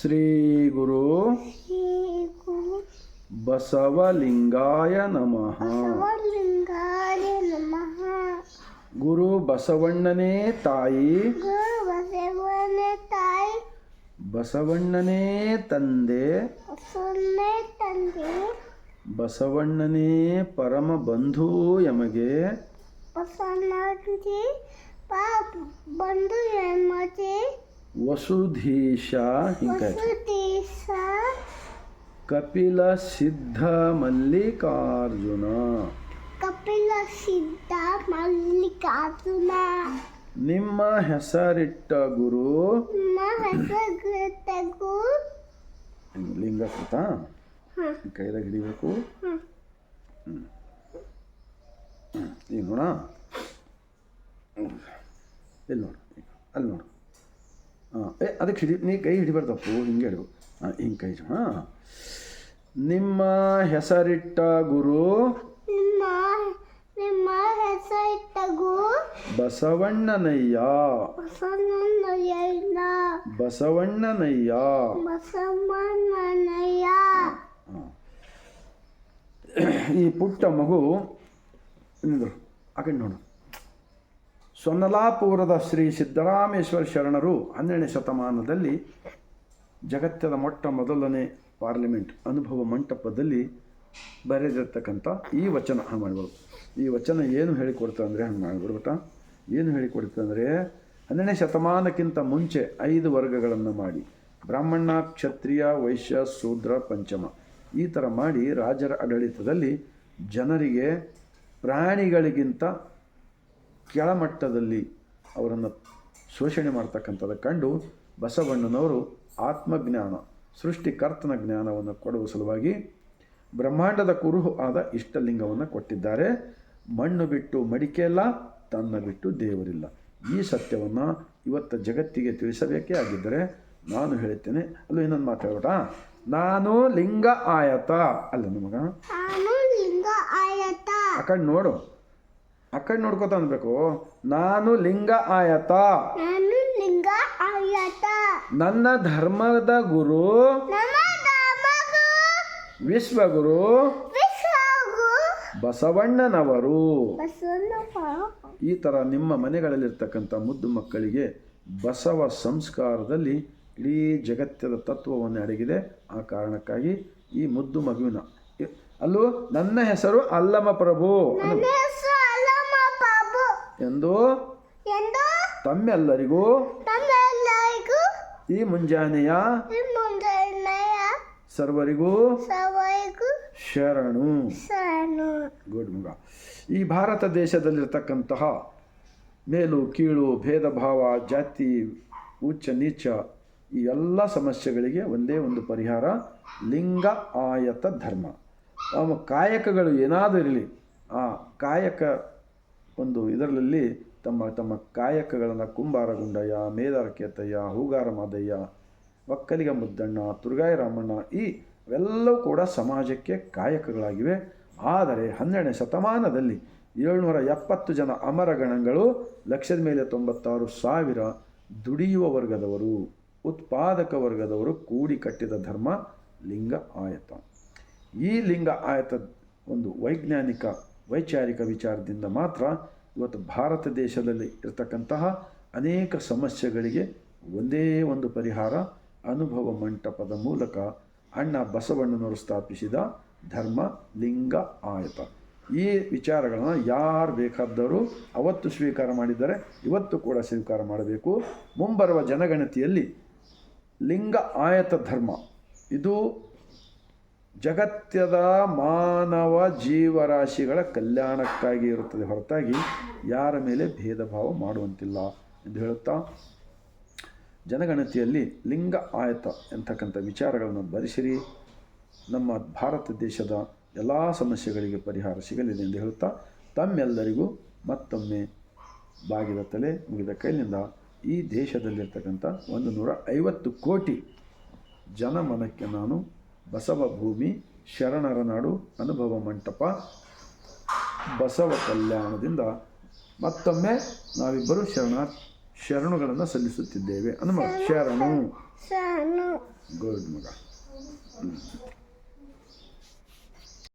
ಶ್ರೀ ಗುರು ಬಸವಲಿಂಗಾಯ ನಮಃ. ಗುರು ಬಸವಣ್ಣನೇ ತಾಯಿ. ಬಸವಣ್ಣನೇ ತಂದೆ. ಬಸವಣ್ಣನೇ ಪರಮ ಬಂಧು ಬಂದು ಎಮ್ಮತಿ ವಸುಧೀಶ ಹಿಂಗೆ ವಸುದೇಶ ಕಪಿಲ ಸಿದ್ಧ ಮಲ್ಲಿಕಾರ್ಜುನ. ಕಪಿಲ ಸಿದ್ಧ ಮಲ್ಲಿಕಾರ್ಜುನ. ನಿಮ್ಮ ಹೆಸರಿಟ್ಟ ಗುರು. ಲಿಂಗ ಲಿಂಗಕೃತ ಕೈದಾಗ ಹಿಡಿಬೇಕು. ಈಗ ನೋಡ. ಇಲ್ಲಿ ನೋಡು. ಅಲ್ಲಿ ನೋಡು. ಹಾಂ. ಏ ಅದಕ್ಕೆ ಹಿಡಿ ನೀ ಕೈ ಹಿಡಿಬಾರ್ದಪ್ಪು ಹಿಂಗೆ ಹೇಳು. ಹಾಂ ಹಿಂಗೆ ಕೈ ಹಾಂ. ನಿಮ್ಮ ಹೆಸರಿಟ್ಟ ಗುರು? ನಿಮ್ಮ ನಿಮ್ಮ ಹೆಸರಿಟ್ಟ ಗುರು? ಬಸವಣ್ಣನಯ್ಯ. ಬಸವಣ್ಣನಯ್ಯ. ಬಸವಣ್ಣನಯ್ಯ. ಬಸವಣ್ಣನಯ್ಯ. ಈ ಪುಟ್ಟ ಮಗು ನಿಂದ್ರು ಆ ಕಡೆ ನೋಡು. ಸೊನ್ನಲಾಪುರದ ಶ್ರೀ ಸಿದ್ದರಾಮೇಶ್ವರ ಶರಣರು ಹನ್ನೆರಡನೇ ಶತಮಾನದಲ್ಲಿ ಜಗತ್ತದ ಮೊಟ್ಟ ಮೊದಲನೇ ಪಾರ್ಲಿಮೆಂಟ್ ಅನುಭವ ಮಂಟಪದಲ್ಲಿ ಬರೆದಿರ್ತಕ್ಕಂಥ ಈ ವಚನ ಹಾಗೆ ಈ ವಚನ ಏನು ಹೇಳಿಕೊಡ್ತಾ ಅಂದರೆ ಹಂಗೆ ಮಾಡಿಬಿಡ್ಬಿಟ್ಟ ಏನು ಹೇಳಿಕೊಡ್ತಂದರೆ ಹನ್ನೆರಡನೇ ಶತಮಾನಕ್ಕಿಂತ ಮುಂಚೆ ಐದು ವರ್ಗಗಳನ್ನು ಮಾಡಿ. ಬ್ರಾಹ್ಮಣ, ಕ್ಷತ್ರಿಯ, ವೈಶ್ಯ, ಶೂದ್ರ, ಪಂಚಮ. ಈ ಥರ ಮಾಡಿ ರಾಜರ ಆಡಳಿತದಲ್ಲಿ ಜನರಿಗೆ ಪ್ರಾಣಿಗಳಿಗಿಂತ ಕೆಳಮಟ್ಟದಲ್ಲಿ ಅವರನ್ನು ಶೋಷಣೆ ಮಾಡ್ತಕ್ಕಂಥದ್ದು ಕಂಡು ಬಸವಣ್ಣನವರು ಆತ್ಮಜ್ಞಾನ ಸೃಷ್ಟಿಕರ್ತನ ಜ್ಞಾನವನ್ನು ಕೊಡುವ ಸಲುವಾಗಿ ಬ್ರಹ್ಮಾಂಡದ ಕುರುಹು ಆದ ಇಷ್ಟಲಿಂಗವನ್ನು ಕೊಟ್ಟಿದ್ದಾರೆ. ಮಣ್ಣು ಬಿಟ್ಟು ಮಡಿಕೆಯಲ್ಲ ತನ್ನ ಬಿಟ್ಟು ದೇವರಿಲ್ಲ. ಈ ಸತ್ಯವನ್ನು ಇವತ್ತು ಜಗತ್ತಿಗೆ ತಿಳಿಸಬೇಕೇ ಆಗಿದ್ದರೆ ನಾನು ಹೇಳ್ತೇನೆ. ಅಲ್ಲೂ ಇನ್ನೊಂದು ಮಾತಾಡೋಟ ನಾನು ಲಿಂಗ ಆಯತ. ಅಲ್ಲ ನಮಗ ಆ ಕಡೆ ನೋಡು. ಆ ಕಡೆ ನೋಡ್ಕೋತ ಅನ್ಬೇಕು. ನಾನು ಲಿಂಗ ಆಯತ. ನಾನು ಲಿಂಗ ಆಯತ. ನನ್ನ ಧರ್ಮದ ಗುರು. ವಿಶ್ವಗುರು. ವಿಶ್ವಗು ಬಸವಣ್ಣನವರು. ಬಸವಣ್ಣ ಈ ಥರ ನಿಮ್ಮ ಮನೆಗಳಲ್ಲಿರ್ತಕ್ಕಂಥ ಮುದ್ದು ಮಕ್ಕಳಿಗೆ ಬಸವ ಸಂಸ್ಕಾರದಲ್ಲಿ ಇಡೀ ಜಗತ್ತದ ತತ್ವವನ್ನು ಅಡಗಿದೆ. ಆ ಕಾರಣಕ್ಕಾಗಿ ಈ ಮುದ್ದು ಮಗುವಿನ ಅಲ್ಲೂ ನನ್ನ ಹೆಸರು ಅಲ್ಲಮ ಪ್ರಭು ಅನ್ನು ನನ್ನ ಹೆಸರು ಅಲ್ಲಮ್ಮ ಬಾಬು ಎಂದು ತಮ್ಮೆಲ್ಲರಿಗೂ ಈ ಮುಂಜಾನೆಯ ಸರ್ವರಿಗೂ ಶರಣು. ಗುಡ್ ಮಗ. ಈ ಭಾರತ ದೇಶದಲ್ಲಿರ್ತಕ್ಕಂತಹ ಮೇಲು ಕೀಳು ಭೇದ ಭಾವ ಜಾತಿ ಉಚ್ಚ ನೀಚ ಈ ಎಲ್ಲ ಸಮಸ್ಯೆಗಳಿಗೆ ಒಂದೇ ಒಂದು ಪರಿಹಾರ ಲಿಂಗ ಆಯತ ಧರ್ಮ. ಅವ ಕಾಯಕಗಳು ಏನಾದರೂ ಇರಲಿ ಆ ಕಾಯಕ ಒಂದು ಇದರಲ್ಲಿ ತಮ್ಮ ತಮ್ಮ ಕಾಯಕಗಳನ್ನು ಕುಂಬಾರ ಗುಂಡಯ್ಯ ಮೇದಾರ ಕೇತಯ್ಯ ಹೂಗಾರ ಮಾದಯ್ಯ ಒಕ್ಕಲಿಗ ಮುದ್ದಣ್ಣ, ತುರ್ಗಾಯ ರಾಮಣ್ಣ ಈ ಇವೆಲ್ಲವೂ ಕೂಡ ಸಮಾಜಕ್ಕೆ ಕಾಯಕಗಳಾಗಿವೆ. ಆದರೆ ಹನ್ನೆರಡನೇ ಶತಮಾನದಲ್ಲಿ ಏಳ್ನೂರ ಎಪ್ಪತ್ತು ಜನ ಅಮರಗಣಗಳು ಲಕ್ಷದ ಮೇಲೆ ತೊಂಬತ್ತಾರು ಸಾವಿರ ದುಡಿಯುವ ವರ್ಗದವರು, ಉತ್ಪಾದಕ ವರ್ಗದವರು ಕೂಡಿ ಕಟ್ಟಿದ ಧರ್ಮ ಲಿಂಗ ಆಯತ. ಈ ಲಿಂಗ ಆಯತ ಒಂದು ವೈಜ್ಞಾನಿಕ ವೈಚಾರಿಕ ವಿಚಾರದಿಂದ ಮಾತ್ರ ಇವತ್ತು ಭಾರತ ದೇಶದಲ್ಲಿ ಇರತಕ್ಕಂತಹ ಅನೇಕ ಸಮಸ್ಯೆಗಳಿಗೆ ಒಂದೇ ಒಂದು ಪರಿಹಾರ, ಅನುಭವ ಮಂಟಪದ ಮೂಲಕ ಅಣ್ಣ ಬಸವಣ್ಣನವರು ಸ್ಥಾಪಿಸಿದ ಧರ್ಮ, ಲಿಂಗ, ಆಯತ. ಈ ವಿಚಾರಗಳನ್ನು ಯಾರು ಬೇಕಾದರೂ ಅವತ್ತು ಸ್ವೀಕಾರ ಮಾಡಿದರೆ ಇವತ್ತು ಕೂಡ ಸ್ವೀಕಾರ ಮಾಡಬೇಕು. ಮುಂಬರುವ ಜನಗಣತಿಯಲ್ಲಿ ಲಿಂಗ, ಆಯತ, ಧರ್ಮ. ಇದು ಜಗತ್ಯದ ಮಾನವ ಜೀವರಾಶಿಗಳ ಕಲ್ಯಾಣಕ್ಕಾಗಿ ಇರುತ್ತದೆ. ಹೊರತಾಗಿ ಯಾರ ಮೇಲೆ ಭೇದ ಭಾವ ಮಾಡುವಂತಿಲ್ಲ ಎಂದು ಹೇಳುತ್ತಾ, ಜನಗಣತಿಯಲ್ಲಿ ಲಿಂಗ ಆಯತ ಎಂತಕ್ಕಂಥ ವಿಚಾರಗಳನ್ನು ಬರೆಸಿರಿ. ನಮ್ಮ ಭಾರತ ದೇಶದ ಎಲ್ಲ ಸಮಸ್ಯೆಗಳಿಗೆ ಪರಿಹಾರ ಸಿಗಲಿದೆ ಎಂದು ಹೇಳುತ್ತಾ, ತಮ್ಮೆಲ್ಲರಿಗೂ ಮತ್ತೊಮ್ಮೆ ಬಾಗಿದ ತಲೆ ಮುಗಿದ ಕೈಲಿಂದ ಈ ದೇಶದಲ್ಲಿರ್ತಕ್ಕಂಥ ಒಂದು ನೂರ ಐವತ್ತು ಕೋಟಿ ಜನಮನಕ್ಕೆ ನಾನು ಬಸವ ಭೂಮಿ ಶರಣರ ನಾಡು ಅನುಭವ ಮಂಟಪ ಬಸವ ಕಲ್ಯಾಣದಿಂದ ಮತ್ತೊಮ್ಮೆ ನಾವಿಬ್ಬರು ಶರಣ ಶರಣುಗಳನ್ನು ಸಲ್ಲಿಸುತ್ತಿದ್ದೇವೆ. ಅನುಮ ಶರಣು. ಗುಡ್ ಮಗ.